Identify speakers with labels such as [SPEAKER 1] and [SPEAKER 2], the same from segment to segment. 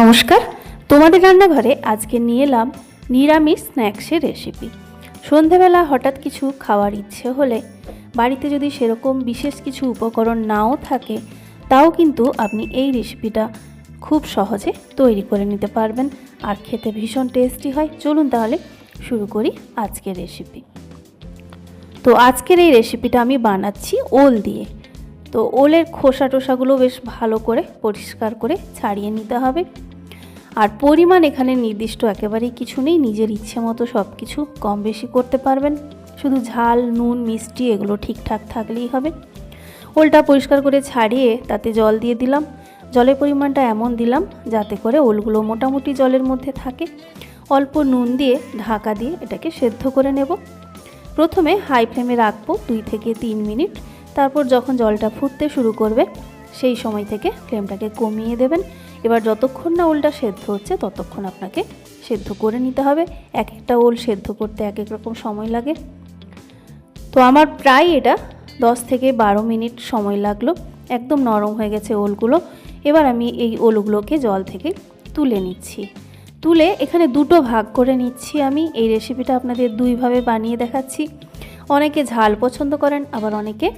[SPEAKER 1] নমস্কার, তোমাদের রান্নাঘরে আজকে নিয়ে এলাম নিরামিষ স্ন্যাক্সের রেসিপি সন্ধেবেলা হঠাৎ কিছু খাওয়ার ইচ্ছে হলে বাড়িতে যদি সেরকম বিশেষ কিছু উপকরণ নাও থাকে, তাও কিন্তু আপনি এই রেসিপিটা খুব সহজে তৈরি করে নিতে পারবেন আর খেতে ভীষণ টেস্টি হয়। চলুন তাহলে শুরু করি আজকের রেসিপি তো আজকের এই রেসিপিটা আমি বানাচ্ছি ওল দিয়ে। তো ওলের খোসা টোসাগুলো বেশ ভালো করে পরিষ্কার করে ছাড়িয়ে নিতে হবে। আর পরিমাণ এখানে নির্দিষ্ট একেবারেই কিছু নেই। নিজের ইচ্ছে মতো সব কিছু কম বেশি করতে পারবেন। শুধু ঝাল, নুন, মিষ্টি এগুলো ঠিকঠাক থাকলেই হবে। ওলটা পরিষ্কার করে ছাড়িয়ে তাতে জল দিয়ে দিলাম। জলের পরিমাণটা এমন দিলাম যাতে করে ওলগুলো মোটামুটি জলের মধ্যে থাকে। অল্প নুন দিয়ে ঢাকা দিয়ে এটাকে সেদ্ধ করে নেব। প্রথমে হাই ফ্লেমে রাখব দুই থেকে তিন মিনিট। তারপর যখন জলটা ফুটতে শুরু করবে, সেই সময় থেকে ফ্লেমটাকে কমিয়ে দেবেন। এবার যতক্ষণ না ওলটা সেদ্ধ হচ্ছে, ততক্ষণ আপনাকে সেদ্ধ করে নিতে হবে। এক একটা ওল সেদ্ধ করতে এক এক রকম সময় লাগে। তো আমার প্রায় এটা দশ থেকে বারো মিনিট সময় লাগল। একদম নরম হয়ে গেছে ওলগুলো। এবার আমি এই ওলগুলোকে জল থেকে তুলে নিচ্ছি। তুলে এখানে দুটো ভাগ করে নিচ্ছি আমি। এই রেসিপিটা আপনাদের দুইভাবে বানিয়ে দেখাচ্ছি। অনেকে ঝাল পছন্দ করেন, আবার অনেকে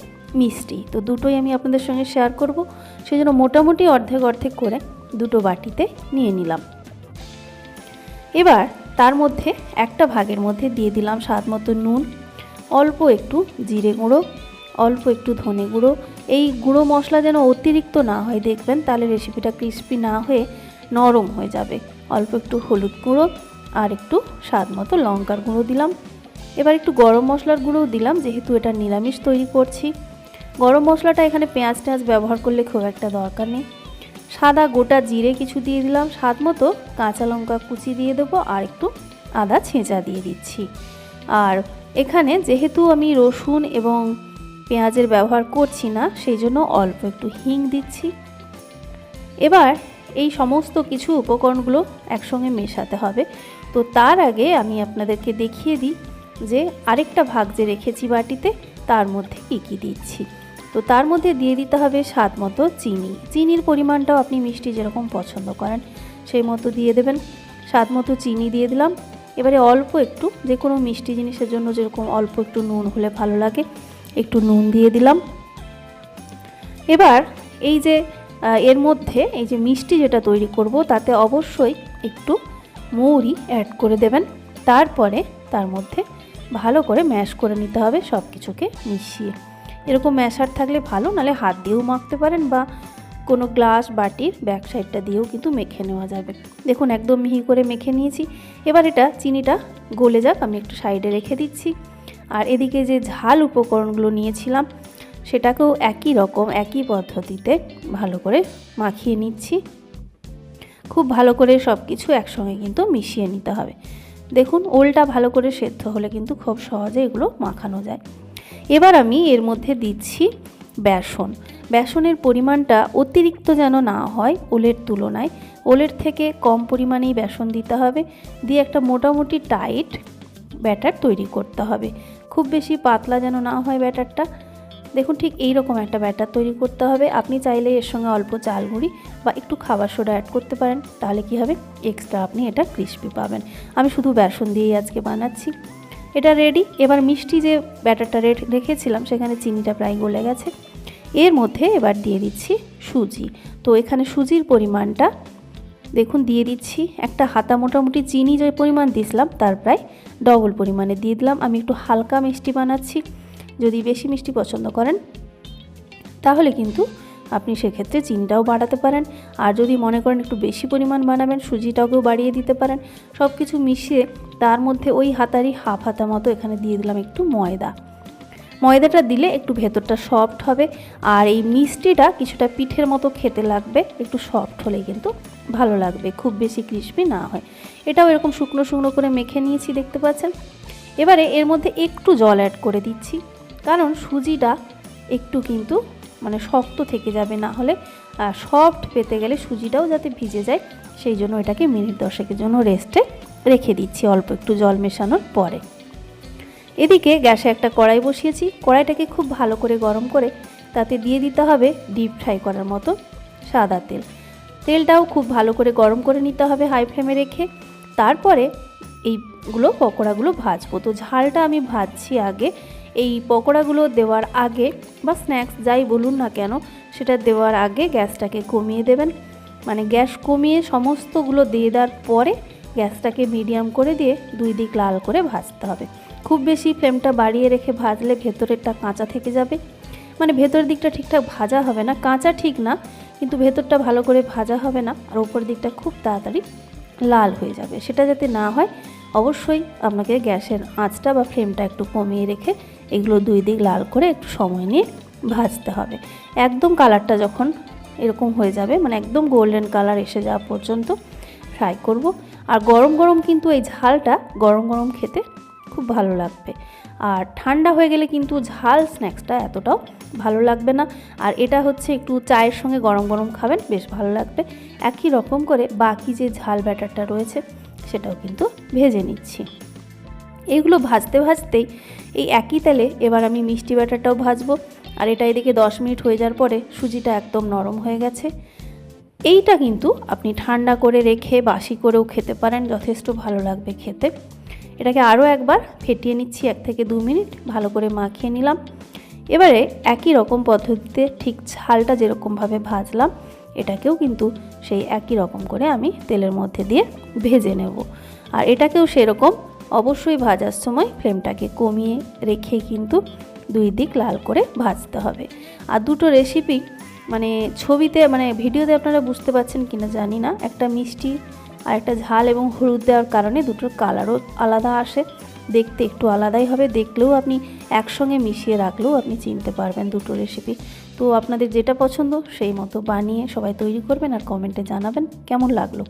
[SPEAKER 1] মিষ্টি। তো দুটোই আমি আপনাদের সঙ্গে শেয়ার করব। সেই জন্য মোটামুটি অর্ধেক অর্ধেক করে দুটো বাটিতে নিয়ে নিলাম। এবার তার মধ্যে একটা ভাগের মধ্যে দিয়ে দিলাম স্বাদ মতো নুন, অল্প একটু জিরে গুঁড়ো, অল্প একটু ধনে গুঁড়ো। এই গুঁড়ো মশলা যেন অতিরিক্ত না হয়, দেখবেন তাহলে রেসিপিটা ক্রিস্পি না হয়ে নরম হয়ে যাবে। অল্প একটু হলুদ গুঁড়ো আর একটু স্বাদ মতো লঙ্কার গুঁড়ো দিলাম। এবার একটু গরম মশলার গুঁড়োও দিলাম, যেহেতু এটা নিরামিষ তৈরি করছি। গরম মশলাটা এখানে পেঁয়াজ টেঁয়াজ ব্যবহার করলে খুব একটা দরকার নেই। সাদা গোটা জিরে কিছু দিয়ে দিলাম, স্বাদ মতো কাঁচা লঙ্কা কুচি দিয়ে দেবো আর একটু আদা ছেঁচা দিয়ে দিচ্ছি। আর এখানে যেহেতু আমি রসুন এবং পেঁয়াজের ব্যবহার করছি না, সেই জন্য অল্প একটু হিং দিচ্ছি। এবার এই সমস্ত কিছু উপকরণগুলো একসঙ্গে মেশাতে হবে। তো তার আগে আমি আপনাদেরকে দেখিয়ে দিই যে আরেকটা ভাগ যে রেখেছি বাটিতে, তার মধ্যে কী কী দিচ্ছি। তো তার মধ্যে দিয়ে দিতে হবে স্বাদ মতো চিনি। চিনির পরিমাণটাও আপনি মিষ্টি যেরকম পছন্দ করেন, সেই মতো দিয়ে দেবেন। স্বাদ মতো চিনি দিয়ে দিলাম। এবারে অল্প একটু, যে কোনো মিষ্টি জিনিসের জন্য যেরকম অল্প একটু নুন হলে ভালো লাগে, একটু নুন দিয়ে দিলাম। এবার এই যে এর মধ্যে এই যে মিষ্টি যেটা তৈরি করব, তাতে অবশ্যই একটু মৌরি অ্যাড করে দেবেন। তারপরে তার মধ্যে ভালো করে ম্যাশ করে নিতে হবে সব কিছুকে মিশিয়ে। এরকম ম্যাশার থাকলে ভালো, নালে হাত দিয়েও মাখতে পারেন বা কোনো গ্লাস, বাটির ব্যাক সাইডটা দিয়েও কিন্তু মেখে নেওয়া যাবে। দেখুন, একদম মিহি করে মেখে নিয়েছি। এবার এটা চিনিটা গলে যাক, আমি একটু সাইডে রেখে দিচ্ছি। আর এদিকে যে ঝাল উপকরণগুলো নিয়েছিলাম, সেটাকেও একই রকম, একই পদ্ধতিতে ভালো করে মাখিয়ে নিচ্ছি। খুব ভালো করে সব কিছু একসঙ্গে কিন্তু মিশিয়ে নিতে হবে। দেখুন, ওলটা ভালো করে সেদ্ধ হলে কিন্তু খুব সহজে এগুলো মাখানো যায়। এবার আমি এর মধ্যে দিচ্ছি বেসন। বেসনের পরিমাণটা অতিরিক্ত যেন না হয় ওলের তুলনায়। ওলের থেকে কম পরিমাণেই বেসন দিতে হবে। দিয়ে একটা মোটামুটি টাইট ব্যাটার তৈরি করতে হবে। খুব বেশি পাতলা যেন না হয় ব্যাটারটা। দেখুন ঠিক এই রকম একটা ব্যাটার তৈরি করতে হবে। আপনি চাইলে এর সঙ্গে অল্প চাল গুঁড়ি বা একটু খাবার সোডা অ্যাড করতে পারেন। তাহলে কি হবে? এক্সট্রা আপনি এটা ক্রিস্পি পাবেন। আমি শুধু বেসন দিয়েই আজকে বানাচ্ছি। এটা রেডি এবার মিষ্টি যে ব্যাটারটা রেখেছিলাম, সেখানে চিনিটা প্রায় গলে গেছে। এর মধ্যে এবার দিয়ে দিচ্ছি সুজি। তো এখানে সুজির পরিমাণটা, দেখুন, দিয়ে দিচ্ছি। একটা হাতা মোটামুটি চিনি যে পরিমাণ দিয়েছিলাম তার প্রায় ডবল পরিমাণে দিয়ে দিলাম। আমি একটু হালকা মিষ্টি বানাচ্ছি। যদি বেশি মিষ্টি পছন্দ করেন, তাহলে কিন্তু আপনি সেক্ষেত্রে চিনিটাও বাড়াতে পারেন। আর যদি মনে করেন একটু বেশি পরিমাণ বানাবেন, সুজিটাকেও বাড়িয়ে দিতে পারেন। সব কিছু মিশিয়ে তার মধ্যে ওই হাতারি হাফ হাতা মতো এখানে দিয়ে দিলাম একটু ময়দা। ময়দাটা দিলে একটু ভেতরটা সফট হবে। আর এই মিষ্টিটা কিছুটা পিঠের মতো খেতে লাগবে, একটু সফট হলেই কিন্তু ভালো লাগবে, খুব বেশি ক্রিস্পি না হয়। এটাও এরকম শুকনো শুকনো করে মেখে নিয়েছি, দেখতে পাচ্ছেন? এবারে এর মধ্যে একটু জল অ্যাড করে দিচ্ছি। কারণ সুজিটা একটু কিন্তু মানে শক্ত থেকে যাবে না হলে সফট পেতে গেলে সুজিটাও যাতে ভিজে যায়, সেই জন্য এটাকে মিনিট দশেকের জন্য রেস্টে রেখে দিচ্ছি অল্প একটু জল মেশানোর পরে। এদিকে গ্যাসে একটা কড়াই বসিয়েছি, কড়াইটাকে খুব ভালো করে গরম করে তাতে দিয়ে দিতে হবে ডিপ ফ্রাই করার মতো সাদা তেল। তেলটাও খুব ভালো করে গরম করে নিতে হবে হাই ফ্লেমে রেখে। তারপরে এইগুলো পকোড়াগুলো ভাজবো। তো ঝালটা আমি ভাজছি আগে এই পকোড়াগুলো দেওয়ার আগে বা স্ন্যাক্স যাই বলুন না কেন, সেটা দেওয়ার আগে গ্যাসটাকে কমিয়ে দেবেন। মানে গ্যাস কমিয়ে সমস্তগুলো দিয়ে দেওয়ার পরে গ্যাসটাকে মিডিয়াম করে দিয়ে দুই দিক লাল করে ভাজতে হবে। খুব বেশি ফ্লেমটা বাড়িয়ে রেখে ভাজলে ভেতরেরটা কাঁচা থেকে যাবে। মানে ভেতরের দিকটা ঠিকঠাক ভাজা হবে না, কাঁচা ঠিক না, কিন্তু ভেতরটা ভালো করে ভাজা হবে না আর ওপর দিকটা খুব তাড়াতাড়ি লাল হয়ে যাবে। সেটা যাতে না হয়, অবশ্যই আপনাকে গ্যাসের আঁচটা বা ফ্লেমটা একটু কমিয়ে রেখে এগুলো দুই দিক লাল করে একটু সময় নিয়ে ভাজতে হবে। একদম কালারটা যখন এরকম হয়ে যাবে মানে একদম গোল্ডেন কালার এসে যাওয়া পর্যন্ত ফ্রাই করব। আর গরম গরম কিন্তু এই ঝালটা গরম গরম খেতে খুব ভালো লাগবে। আর ঠান্ডা হয়ে গেলে কিন্তু ঝাল স্ন্যাক্সটা এতটাও ভালো লাগবে না। আর এটা হচ্ছে একটু চায়ের সঙ্গে গরম গরম খাবেন, বেশ ভালো লাগবে। একই রকম করে বাকি যে ঝাল ব্যাটারটা রয়েছে, সেটাও কিন্তু ভেজে নিচ্ছি। এগুলো ভাজতে ভাজতেই এই একই তেলে এবার আমি মিষ্টি ব্যাটারটাও ভাজবো। আর এটা এদিকে দশ মিনিট হয়ে যাওয়ার পরে সুজিটা একদম নরম হয়ে গেছে। এইটা কিন্তু আপনি ঠান্ডা করে রেখে বাসি করেও খেতে পারেন, যথেষ্ট ভালো লাগবে খেতে। এটাকে আরও একবার ফেটিয়ে নিচ্ছি, এক থেকে দু মিনিট ভালো করে মাখিয়ে নিলাম। এবারে একই রকম পদ্ধতিতে ঠিক ঝালটা যেরকমভাবে ভাজলাম, এটাকেও কিন্তু সেই একই রকম করে আমি তেলের মধ্যে দিয়ে ভেজে নেব। আর এটাকেও সেরকম অবশ্যই ভাজার সময় ফ্লেমটাকে কমিয়ে রেখে কিন্তু দুই দিক লাল করে ভাজতে হবে। আর দুটো রেসিপি মানে ছবিতে মানে ভিডিওতে আপনারা বুঝতে পারছেন কিনা জানি না। একটা মিষ্টি আর একটা ঝাল এবং হলুদ দেওয়ার কারণে দুটোর কালারও আলাদা আসে। দেখতে একটু আলাদাই হবে। দেখলেও আপনি একসঙ্গে মিশিয়ে রাখলেও আপনি চিনতে পারবেন দুটো রেসিপি তো আপনাদের যেটা পছন্দ সেই মতো বানিয়ে সবাই তৈরি করবেন আর কমেন্টে জানাবেন। কেমন লাগল?